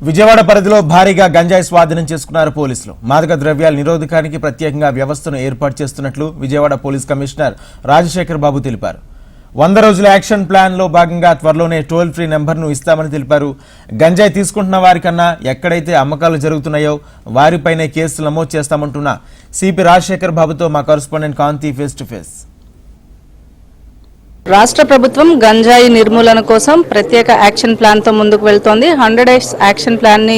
విజయవాడ పరిధిలో భారీగా గంజాయి స్వాధీనం చేసుకున్నారు పోలీసులు. మాదక ద్రవ్యాల నిరోధకానికి ప్రత్యేకంగా వ్యవస్థను ఏర్పాటు చేస్తున్నట్లు విజయవాడ పోలీస్ కమిషనర్ రాజశేఖర్ బాబు తెలిపారు. వంద రోజుల యాక్షన్ ప్లాన్లో భాగంగా త్వరలోనే టోల్ ఫ్రీ నెంబర్ను ఇస్తామని తెలిపారు. గంజాయి తీసుకుంటున్న వారికన్నా ఎక్కడైతే అమ్మకాలు జరుగుతున్నాయో వారిపైనే కేసులు నమోదు చేస్తామంటున్న సిపి రాజశేఖర్ బాబుతో మా correspondent Kanthi face to face. రాష్ట్ర ప్రభుత్వం గంజాయి నిర్మూలన కోసం ప్రత్యేక యాక్షన్ ప్లాన్తో ముందుకు వెళ్తోంది. హండ్రెడ్ డేస్ యాక్షన్ ప్లాన్ని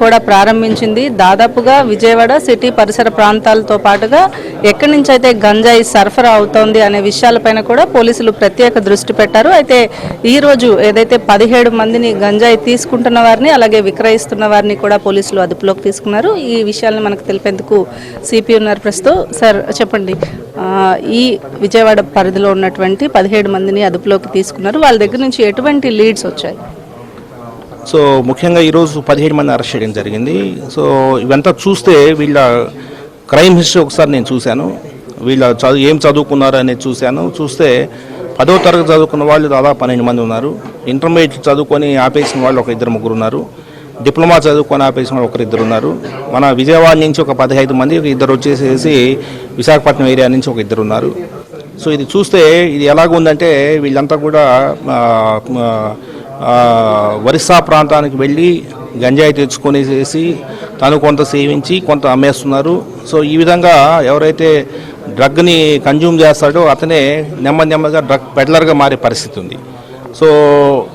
కూడా ప్రారంభించింది. దాదాపుగా విజయవాడ సిటీ పరిసర ప్రాంతాలతో పాటుగా ఎక్కడి నుంచి అయితే గంజాయి సరఫరా అవుతోంది అనే విషయాలపైన కూడా పోలీసులు ప్రత్యేక దృష్టి పెట్టారు. అయితే ఈ రోజు ఏదైతే పదిహేడు మందిని గంజాయి తీసుకుంటున్న వారిని అలాగే విక్రయిస్తున్న వారిని కూడా పోలీసులు అదుపులోకి తీసుకున్నారు. ఈ విషయాలను మనకు తెలిపేందుకు సిపి ఉన్నారు ప్రస్తుతం. సార్ చెప్పండి. ఈ విజయవాడ పరిధిలో ఉన్నటువంటి పదిహేడు మందిని అదుపులోకి తీసుకున్నారు. వాళ్ళ దగ్గర నుంచి ఎటువంటి లీడ్స్ వచ్చాయి? సో ముఖ్యంగా ఈరోజు పదిహేడు మంది అరెస్ట్ చేయడం జరిగింది. సో ఇవంతా చూస్తే వీళ్ళ క్రైమ్ హిస్టరీ ఒకసారి నేను చూశాను. వీళ్ళ చదువు ఏం చదువుకున్నారు అనేది చూశాను. చూస్తే పదో తరగతి చదువుకున్న వాళ్ళు దాదాపు పన్నెండు మంది ఉన్నారు. ఇంటర్మీడియట్ చదువుకొని ఆపేసిన వాళ్ళు ఒక ఇద్దరు ముగ్గురు ఉన్నారు. డిప్లొమా చదువుకొని ఆపేసిన ఒకరిద్దరు ఉన్నారు మన విజయవాడ నుంచి ఒక పదిహేను మంది ఇద్దరు వచ్చేసేసి విశాఖపట్నం ఏరియా నుంచి ఒక ఇద్దరు ఉన్నారు సో ఇది చూస్తే ఇది ఎలాగుందంటే వీళ్ళంతా కూడా ఒరిస్సా ప్రాంతానికి వెళ్ళి గంజాయి తెచ్చుకొనేసేసి తను కొంత సేవించి కొంత అమ్మేస్తున్నారు. సో ఈ విధంగా ఎవరైతే డ్రగ్ని కన్జ్యూమ్ చేస్తాడో అతనే నెమ్మది నెమ్మదిగా డ్రగ్ పెడ్లర్గా మారే పరిస్థితి ఉంది. సో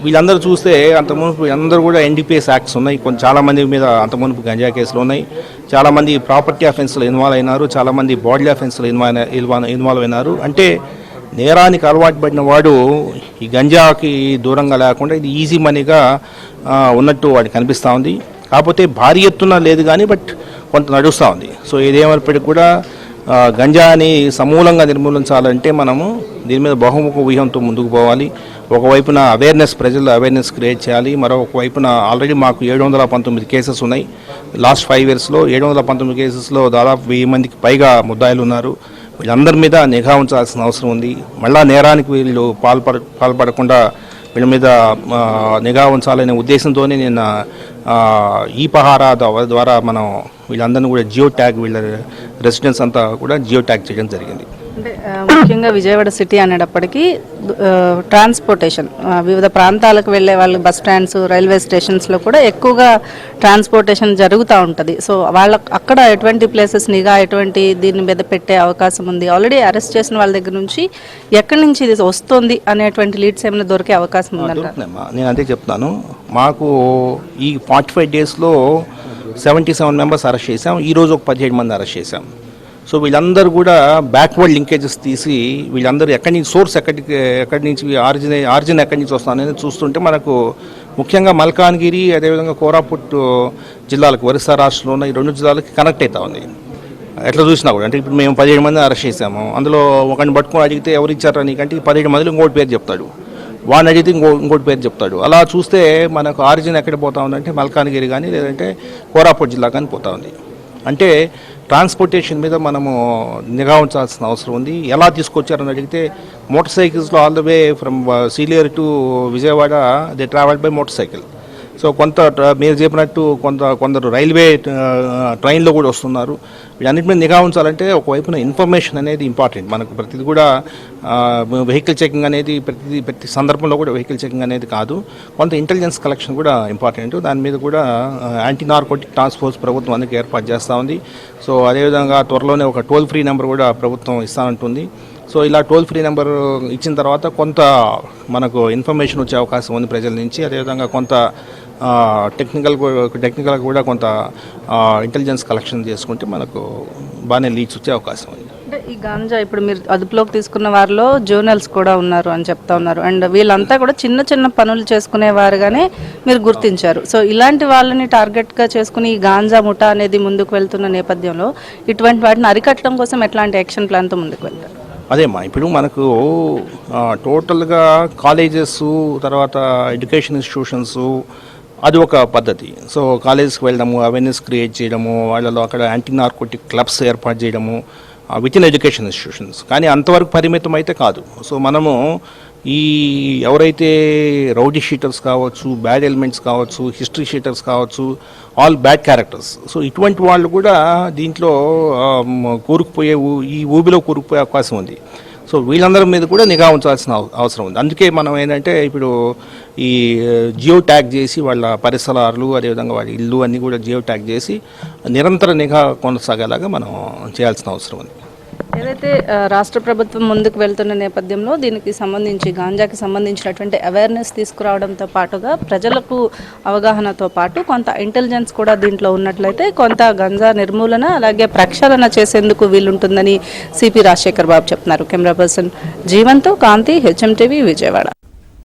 వీళ్ళందరూ చూస్తే అంత మునుపు అందరూ కూడా ఎన్డీపీఎస్ యాక్ట్స్ ఉన్నాయి. కొంచెం చాలామంది మీద అంత మునుపు గంజా కేసులు ఉన్నాయి. చాలామంది ప్రాపర్టీ అఫెన్స్లో ఇన్వాల్వ్ అయినారు. చాలామంది బాడీ అఫెన్స్లో ఇన్వాల్వ్ ఇన్వాల్వ్ అయినారు. అంటే నేరానికి అలవాటు పడిన వాడు ఈ గంజాకి దూరంగా లేకుండా ఇది ఈజీ మనీగా ఉన్నట్టు వాడికి కనిపిస్తూ ఉంది. కాకపోతే భారీ ఎత్తున లేదు కానీ బట్ కొంత నడుస్తూ ఉంది. సో ఏదేమైనప్పటికీ కూడా గంజాని సమూలంగా నిర్మూలించాలంటే మనము దీని మీద బహుముఖ వ్యూహంతో ముందుకు పోవాలి. ఒకవైపున అవేర్నెస్ ప్రజల్లో అవేర్నెస్ క్రియేట్ చేయాలి. మరొక వైపున ఆల్రెడీ మాకు ఏడు వందల పంతొమ్మిది కేసెస్ ఉన్నాయి. లాస్ట్ ఫైవ్ ఇయర్స్లో ఏడు వందల పంతొమ్మిది కేసెస్లో దాదాపు వెయ్యి మందికి పైగా ముద్దాయిలు ఉన్నారు. వీళ్ళందరి మీద నిఘా ఉంచాల్సిన అవసరం ఉంది. మళ్ళా నేరానికి వీళ్ళు పాల్పడ పాల్పడకుండా వీళ్ళ మీద నిఘా ఉంచాలనే ఉద్దేశంతోనే నేను ఈ పహారా ద్వారా మనం వీళ్ళందరినీ కూడా జియో ట్యాగ్ వీళ్ళ రెసిడెన్స్ అంతా కూడా జియో ట్యాగ్ చేయడం జరిగింది. అంటే ముఖ్యంగా విజయవాడ సిటీ అనేటప్పటికీ ట్రాన్స్పోర్టేషన్ వివిధ ప్రాంతాలకు వెళ్ళే వాళ్ళు బస్ స్టాండ్స్ రైల్వే స్టేషన్స్లో కూడా ఎక్కువగా ట్రాన్స్పోర్టేషన్ జరుగుతూ ఉంటుంది. సో వాళ్ళ అక్కడ ఎటువంటి ప్లేసెస్ నిఘా ఎటువంటి దీని మీద పెట్టే అవకాశం ఉంది? ఆల్రెడీ అరెస్ట్ చేసిన వాళ్ళ దగ్గర నుంచి ఎక్కడి నుంచి ఇది వస్తుంది అనేటువంటి లీడ్స్ ఏమైనా దొరికే అవకాశం ఉందంట నేను అదే చెప్తాను మాకు ఈ ఫార్టీ ఫైవ్ డేస్లో సెవెంటీ సెవెన్ మెంబర్స్ అరెస్ట్ చేసాం ఈరోజు ఒక పదిహేడు మంది అరెస్ట్ చేసాం సో వీళ్ళందరూ కూడా బ్యాక్వర్డ్ లింకేజెస్ తీసి వీళ్ళందరూ ఎక్కడి నుంచి సోర్స్ ఎక్కడికి ఎక్కడి నుంచి ఆరిజిన్ ఆరిజిన్ ఎక్కడి నుంచి వస్తాననేది చూస్తుంటే మనకు ముఖ్యంగా మల్కాన్గిరి అదేవిధంగా కోరాపుట్ జిల్లాలకు ఒరిస్సా రాష్ట్రంలో ఉన్న ఈ రెండు జిల్లాలకి కనెక్ట్ అవుతా ఉంది. ఎట్లా చూసినా కూడా అంటే ఇప్పుడు మేము పదిహేడు మంది అరెస్ట్ చేసాము అందులో ఒకరిని పట్టుకొని అడిగితే ఎవరు ఇచ్చారా నీకంటే ఈ పదిహేడు మందిలో ఇంకోటి పేరు చెప్తాడు. వాడిని అడిగితే ఇంకో ఇంకోటి పేరు చెప్తాడు. అలా చూస్తే మనకు ఆరిజిన్ ఎక్కడ పోతా ఉందంటే మల్కాన్గిరి కానీ లేదంటే కోరాపుట్ జిల్లా కానీ పోతా ఉంది. అంటే ట్రాన్స్పోర్టేషన్ మీద మనము నిఘా ఉంచాల్సిన అవసరం ఉంది. ఎలా తీసుకొచ్చారని అడిగితే మోటార్ సైకిల్స్లో all the way from uh, సీలియర్ to Vijayawada they travel by motorcycle so కొంత మీరు చెప్పినట్టు కొంత కొందరు రైల్వే ట్రైన్లో కూడా వస్తున్నారు. వీటన్నిటి మీద నిఘా ఉంచాలంటే ఒకవైపున ఇన్ఫర్మేషన్ అనేది ఇంపార్టెంట్. మనకు ప్రతిది కూడా వెహికల్ చెకింగ్ అనేది ప్రతి ప్రతి సందర్భంలో కూడా వెహికల్ చెకింగ్ అనేది కాదు. కొంత ఇంటెలిజెన్స్ కలెక్షన్ కూడా ఇంపార్టెంట్. దాని మీద కూడా యాంటీ నార్కోటిక్ టాస్క్ ఫోర్స్ ప్రభుత్వం అందుకు ఏర్పాటు చేస్తూ ఉంది. సో అదేవిధంగా త్వరలోనే ఒక టోల్ ఫ్రీ నెంబర్ కూడా ప్రభుత్వం ఇస్తానంటుంది. సో ఇలా టోల్ ఫ్రీ నెంబర్ ఇచ్చిన తర్వాత కొంత మనకు ఇన్ఫర్మేషన్ వచ్చే అవకాశం ఉంది ప్రజల నుంచి. అదేవిధంగా కొంత టెక్నికల్ టెక్నికల్ కూడా కొంత ఇంటెలిజెన్స్ కలెక్షన్ చేసుకుంటే మనకు బాగానే లీడ్స్ వచ్చే అవకాశం ఉంది. అంటే ఈ గాంజా ఇప్పుడు మీరు అదుపులోకి తీసుకున్న వారిలో జర్నల్స్ కూడా ఉన్నారు అని చెప్తా ఉన్నారు. అండ్ వీళ్ళంతా కూడా చిన్న చిన్న పనులు చేసుకునేవారుగానే మీరు గుర్తించారు. సో ఇలాంటి వాళ్ళని టార్గెట్గా చేసుకుని ఈ గాంజా ముఠా అనేది ముందుకు వెళ్తున్న నేపథ్యంలో ఇటువంటి వాటిని అరికట్టడం కోసం ఎట్లాంటి యాక్షన్ ప్లాన్తో ముందుకు వెళ్తారు? అదేమ్మా ఇప్పుడు మనకు టోటల్గా కాలేజెస్ తర్వాత ఎడ్యుకేషన్ ఇన్స్టిట్యూషన్స్ అది ఒక పద్ధతి. సో కాలేజ్కి వెళ్ళడము అవేర్నెస్ క్రియేట్ చేయడము వాళ్ళలో అక్కడ యాంటీ నార్కోటిక్ క్లబ్స్ ఏర్పాటు చేయడము విత్ ఇన్ ఎడ్యుకేషన్ ఇన్స్టిట్యూషన్స్ కానీ అంతవరకు పరిమితం అయితే కాదు. సో మనము ఈ ఎవరైతే రౌడీ షీటర్స్ కావచ్చు బ్యాడ్ ఎలిమెంట్స్ కావచ్చు హిస్టరీ షీటర్స్ కావచ్చు ఆల్ బ్యాడ్ క్యారెక్టర్స్. సో ఇటువంటి వాళ్ళు కూడా దీంట్లో కూరుకుపోయే ఊ- ఈ ఊబిలో కూరుకుపోయే అవకాశం ఉంది. సో వీళ్ళందరి మీద కూడా నిఘా ఉంచాల్సిన అవసరం ఉంది. అందుకే మనం ఏంటంటే ఇప్పుడు ఈ జియో ట్యాగ్ చేసి వాళ్ళ పరిసరాలు అదేవిధంగా వాళ్ళ ఇల్లు అన్నీ కూడా జియో ట్యాగ్ చేసి నిరంతర నిఘా కొనసాగేలాగా మనం చేయాల్సిన అవసరం ఉంది. ఏదైతే రాష్ట్ర ప్రభుత్వం ముందుకు వెళ్తున్న నేపథ్యంలో దీనికి సంబంధించి గాంజాకి సంబంధించినటువంటి అవేర్నెస్ తీసుకురావడంతో పాటుగా ప్రజలకు అవగాహనతో పాటు కొంత ఇంటెలిజెన్స్ కూడా దీంట్లో ఉన్నట్లయితే కొంత గంజా నిర్మూలన అలాగే ప్రక్షాళన చేసేందుకు వీలుంటుందని సిపి రాజశేఖర్ బాబు చెప్తున్నారు. కెమెరా పర్సన్ జీవంతో కాంతి హెచ్ఎం టీవీ విజయవాడ.